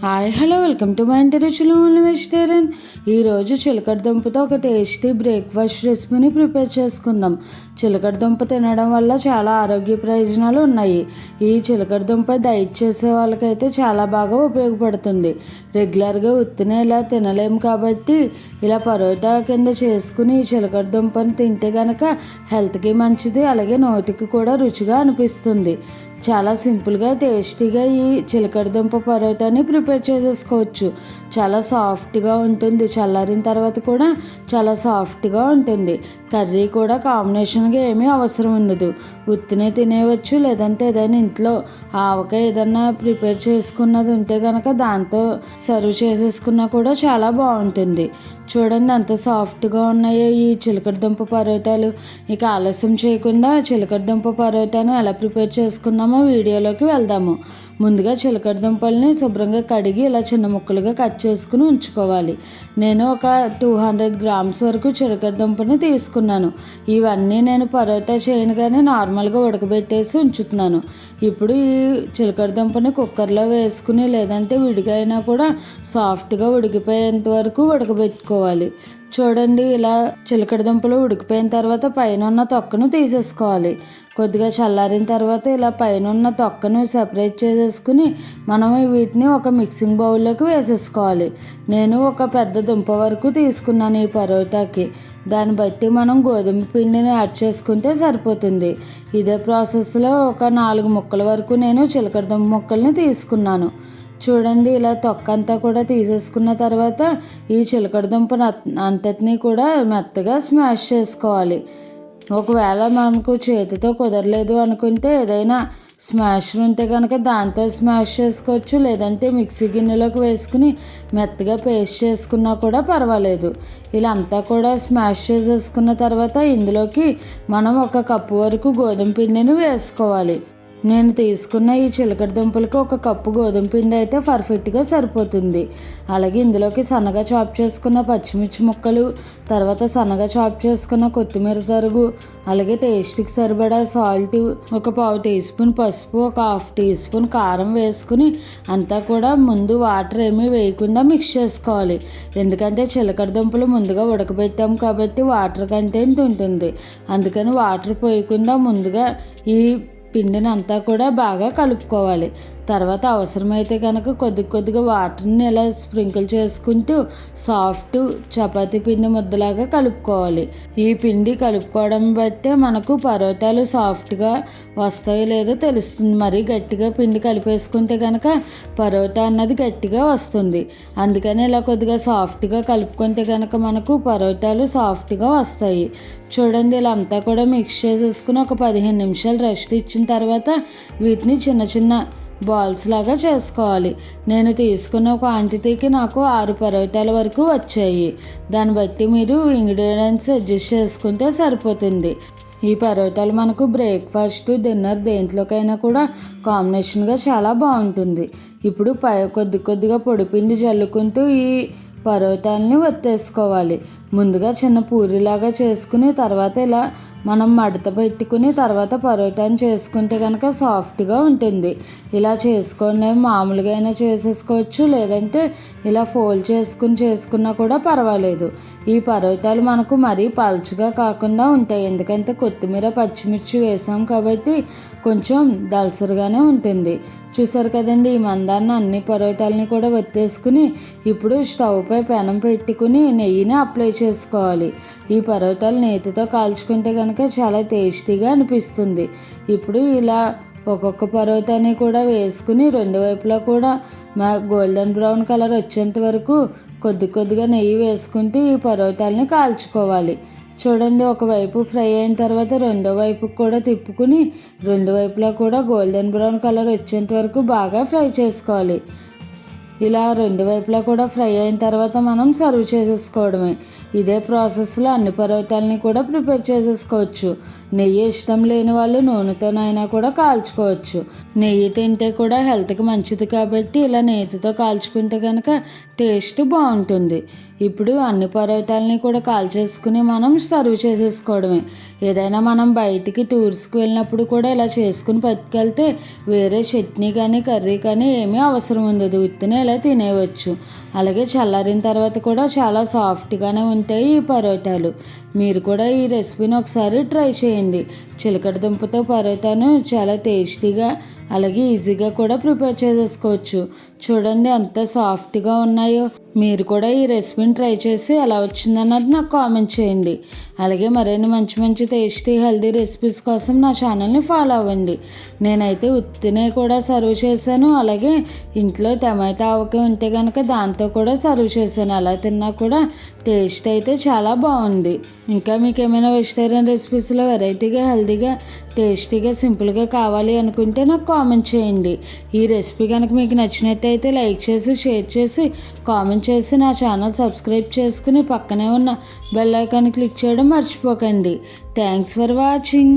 Hi hello welcome to my రుచులు vegetarian ఈరోజు చిలకడ దుంపతో ఒక టేస్టీ బ్రేక్ఫాస్ట్ రెసిపీని ప్రిపేర్ చేసుకుందాం. చిలకడ దుంప తినడం వల్ల చాలా ఆరోగ్య ప్రయోజనాలు ఉన్నాయి. ఈ చిలకడ దుంప డైట్ చేసే వాళ్ళకైతే చాలా బాగా ఉపయోగపడుతుంది. రెగ్యులర్గా ఉత్తినే ఇలా తినలేము కాబట్టి ఇలా పరోటా కింద చేసుకుని ఈ చిలకడ దుంపను తింటే కనుక హెల్త్కి మంచిది అలాగే నోటికి కూడా రుచిగా అనిపిస్తుంది. చాలా సింపుల్గా టేస్టీగా ఈ చిలకడ దుంప పరోటాని ప్రిపేర్ చేసేసుకోవచ్చు. చాలా సాఫ్ట్గా ఉంటుంది. చల్లారిన తర్వాత కూడా చాలా సాఫ్ట్గా ఉంటుంది. కర్రీ కూడా కాంబినేషన్గా ఏమీ అవసరం ఉండదు. ఉత్తినే తినేయవచ్చు లేదంటే ఏదైనా ఇంట్లో ఆవకాయ ఏదైనా ప్రిపేర్ చేసుకున్నది ఉంటే కనుక దాంతో సర్వ్ చేసేసుకున్నా కూడా చాలా బాగుంటుంది. చూడండి ఎంత సాఫ్ట్గా ఉన్నాయో ఈ చిలకడ దుంప పరోటాలు. ఇక ఆలస్యం చేయకుండా చిలకడ దుంప పరోటాను ఎలా ప్రిపేర్ చేసుకుందామో వీడియోలోకి వెళ్దాము. ముందుగా చిలకడ దుంపల్ని శుభ్రంగా కడిగి ఇలా చిన్న ముక్కలుగా కట్ చేసుకుని ఉంచుకోవాలి. నేను ఒక టూ హండ్రెడ్ గ్రామ్స్ వరకు చిలకడ దుంపని తీసుకున్నాను ఇవన్నీ నేను పరోటా చేయను కానీ నార్మల్గా ఉడకబెట్టేసి ఉంచుతున్నాను. ఇప్పుడు ఈ చిలకడ దుంపని కుక్కర్లో వేసుకుని లేదంటే విడిగా అయినా కూడా సాఫ్ట్గా ఉడికిపోయేంత వరకు ఉడకబెట్టుకోవాలి. చూడండి ఇలా చిలకడ దుంపలు ఉడికిపోయిన తర్వాత పైన ఉన్న తొక్కను తీసేసుకోవాలి. కొద్దిగా చల్లారిన తర్వాత ఇలా పైన ఉన్న తొక్కను సెపరేట్ చేసేసుకుని మనం వీటిని ఒక మిక్సింగ్ బౌల్లోకి వేసేసుకోవాలి. నేను ఒక పెద్ద దుంప వరకు తీసుకున్నాను ఈ పరోటాకి. దాన్ని బట్టి మనం గోధుమ పిండిని యాడ్ చేసుకుంటే సరిపోతుంది. ఇదే ప్రాసెస్లో ఒక నాలుగు ముక్కల వరకు నేను చిలకడ దుంప ముక్కల్ని తీసుకున్నాను. చూడండి ఇలా తొక్క అంతా కూడా తీసేసుకున్న తర్వాత ఈ చిలకడ దుంప అంతటినీ కూడా మెత్తగా స్మాష్ చేసుకోవాలి. ఒకవేళ మనకు చేతితో కుదరలేదు అనుకుంటే ఏదైనా స్మాషర్ ఉంటే కనుక దాంతో స్మాష్ చేసుకోవచ్చు. లేదంటే మిక్సీ గిన్నెలోకి వేసుకుని మెత్తగా పేస్ట్ చేసుకున్నా కూడా పర్వాలేదు. ఇలా అంతా కూడా స్మాష్ చేసేసుకున్న తర్వాత ఇందులోకి మనం ఒక కప్పు వరకు గోధుమ పిండిని వేసుకోవాలి. నేను తీసుకున్న ఈ చిలకడ దుంపలకి ఒక కప్పు గోధుమ పిండి అయితే పర్ఫెక్ట్గా సరిపోతుంది. అలాగే ఇందులోకి సన్నగా చాప్ చేసుకున్న పచ్చిమిర్చి ముక్కలు తర్వాత సన్నగా చాప్ చేసుకున్న కొత్తిమీర తరుగు అలాగే టేస్ట్కి సరిపడా సాల్ట్ ఒక పావు టీ స్పూన్ పసుపు ఒక హాఫ్ టీ స్పూన్ కారం వేసుకుని అంతా కూడా ముందు వాటర్ ఏమీ వేయకుండా మిక్స్ చేసుకోవాలి. ఎందుకంటే చిలకడ దుంపలు ముందుగా ఉడకబెట్టాం కాబట్టి వాటర్ కంటెంట్ ఉంటుంది. అందుకని వాటర్ పోయకుండా ముందుగా ఈ పిండిని అంతా కూడా బాగా కలుపుకోవాలి. తర్వాత అవసరమైతే కనుక కొద్ది కొద్దిగా వాటర్ని ఇలా స్ప్రింకిల్ చేసుకుంటూ సాఫ్ట్ చపాతీ పిండి ముద్దలాగా కలుపుకోవాలి. ఈ పిండి కలుపుకోవడం బట్టే మనకు పరోటాలు సాఫ్ట్గా వస్తాయో లేదో తెలుస్తుంది. మరీ గట్టిగా పిండి కలిపేసుకుంటే కనుక పరోటా అన్నది గట్టిగా వస్తుంది. అందుకని ఇలా కొద్దిగా సాఫ్ట్గా కలుపుకుంటే కనుక మనకు పరోటాలు సాఫ్ట్గా వస్తాయి. చూడండి ఇలా అంతా కూడా మిక్స్ చేసేసుకుని ఒక పదిహేను నిమిషాలు రెస్ట్ ఇచ్చిన తర్వాత వీటిని చిన్న చిన్న బాల్స్ లాగా చేసుకోవాలి. నేను తీసుకున్న క్వాంటిటీకి నాకు ఆరు పరోటాల వరకు వచ్చాయి. దాన్ని బట్టి మీరు ఇంగ్రీడియంట్స్ అడ్జస్ట్ చేసుకుంటే సరిపోతుంది. ఈ పరోటాలు మనకు బ్రేక్ఫాస్ట్ డిన్నర్ దేంట్లోకైనా కూడా కాంబినేషన్గా చాలా బాగుంటుంది. ఇప్పుడు పై కొద్ది కొద్దిగా పొడిపిండి చల్లుకుంటూ ఈ పరోటాలని వత్తేసుకోవాలి ముందుగా చిన్న పూరిలాగా చేసుకుని తర్వాత ఇలా మనం మడత పెట్టుకుని తర్వాత పరోటాని చేసుకుంటే కనుక సాఫ్ట్గా ఉంటుంది. ఇలా చేసుకొని మామూలుగా అయినా చేసేసుకోవచ్చు లేదంటే ఇలా ఫోల్డ్ చేసుకుని చేసుకున్నా కూడా పర్వాలేదు. ఈ పరోటాలు మనకు మరీ పల్చగా కాకుండా ఉంటాయి. ఎందుకంటే కొత్తిమీర పచ్చిమిర్చి వేసాం కాబట్టి కొంచెం దలసరిగానే ఉంటుంది. చూసారు కదండి ఈ మందాన్ని అన్ని పరోటాలని కూడా వత్తేసుకుని ఇప్పుడు స్టవ్ పై పెనం పెట్టుకుని నెయ్యిని అప్లై చేసుకోవాలి. ఈ పరోటాలు నేతితో కాల్చుకుంటే కనుక చాలా టేస్టీగా అనిపిస్తుంది. ఇప్పుడు ఇలా ఒక్కొక్క పరోటాని కూడా వేసుకుని రెండు వైపులా కూడా మా గోల్డెన్ బ్రౌన్ కలర్ వచ్చేంత వరకు కొద్ది కొద్దిగా నెయ్యి వేసుకుంటూ ఈ పరోటాలని కాల్చుకోవాలి. చూడండి ఒకవైపు ఫ్రై అయిన తర్వాత రెండో వైపు కూడా తిప్పుకుని రెండు వైపులా కూడా గోల్డెన్ బ్రౌన్ కలర్ వచ్చేంత వరకు బాగా ఫ్రై చేసుకోవాలి. ఇలా రెండు వైపులా కూడా ఫ్రై అయిన తర్వాత మనం సర్వ్ చేసేసుకోవడమే. ఇదే ప్రాసెస్లో అన్ని పరోటాలని కూడా ప్రిపేర్ చేసేసుకోవచ్చు. నెయ్యి ఇష్టం లేని వాళ్ళు నూనెతోనైనా కూడా కాల్చుకోవచ్చు. నెయ్యి తింటే కూడా హెల్త్కి మంచిది కాబట్టి ఇలా నేతితో కాల్చుకుంటే కనుక టేస్ట్ బాగుంటుంది. ఇప్పుడు అన్ని పరోటాలని కూడా కాల్చేసుకుని మనం సర్వ్ చేసేసుకోవడమే. ఏదైనా మనం బయటికి టూర్స్కి వెళ్ళినప్పుడు కూడా ఇలా చేసుకుని పట్టుకెళ్తే వేరే చట్నీ కానీ కర్రీ కానీ ఏమీ అవసరం ఉండదు. ఉత్తినే ఇలా తినేయవచ్చు. అలాగే చల్లారిన తర్వాత కూడా చాలా సాఫ్ట్గానే ఉంటాయి ఈ పరోటాలు. మీరు కూడా ఈ రెసిపీని ఒకసారి ట్రై చేయండి. చిలకడ దుంపతో పరోటాను చాలా టేస్టీగా అలాగే ఈజీగా కూడా ప్రిపేర్ చేసేసుకోవచ్చు. చూడండి ఎంత సాఫ్ట్గా ఉన్నాయో. మీరు కూడా ఈ రెసిపీని ట్రై చేసి ఎలా వచ్చిందన్నది నాకు కామెంట్ చేయండి. అలాగే మరిన్ని మంచి మంచి టేస్టీ హెల్దీ రెసిపీస్ కోసం నా ఛానల్ని ఫాలో అవ్వండి. నేనైతే ఉత్తినే కూడా సర్వ్ చేశాను. అలాగే ఇంట్లో టమాటా ఆవకాయ ఉంటే కనుక దాంతో కూడా సర్వ్ చేశాను. అలా తిన్నా కూడా టేస్ట్ అయితే చాలా బాగుంది. ఇంకా మీకు ఏమైనా వెజిటేరియన్ రెసిపీస్లో వెరైటీగా హెల్తీగా టేస్టీగా సింపుల్గా కావాలి అనుకుంటే నాకు కామెంట్ చేయండి. ఈ రెసిపీ కనుక మీకు నచ్చినట్టయితే లైక్ చేసి షేర్ చేసి కామెంట్ చేసి నా ఛానల్ సబ్స్క్రైబ్ చేసుకుని పక్కనే ఉన్న బెల్ ఐకాన్ క్లిక్ చేయడం మర్చిపోకండి. Thanks for watching.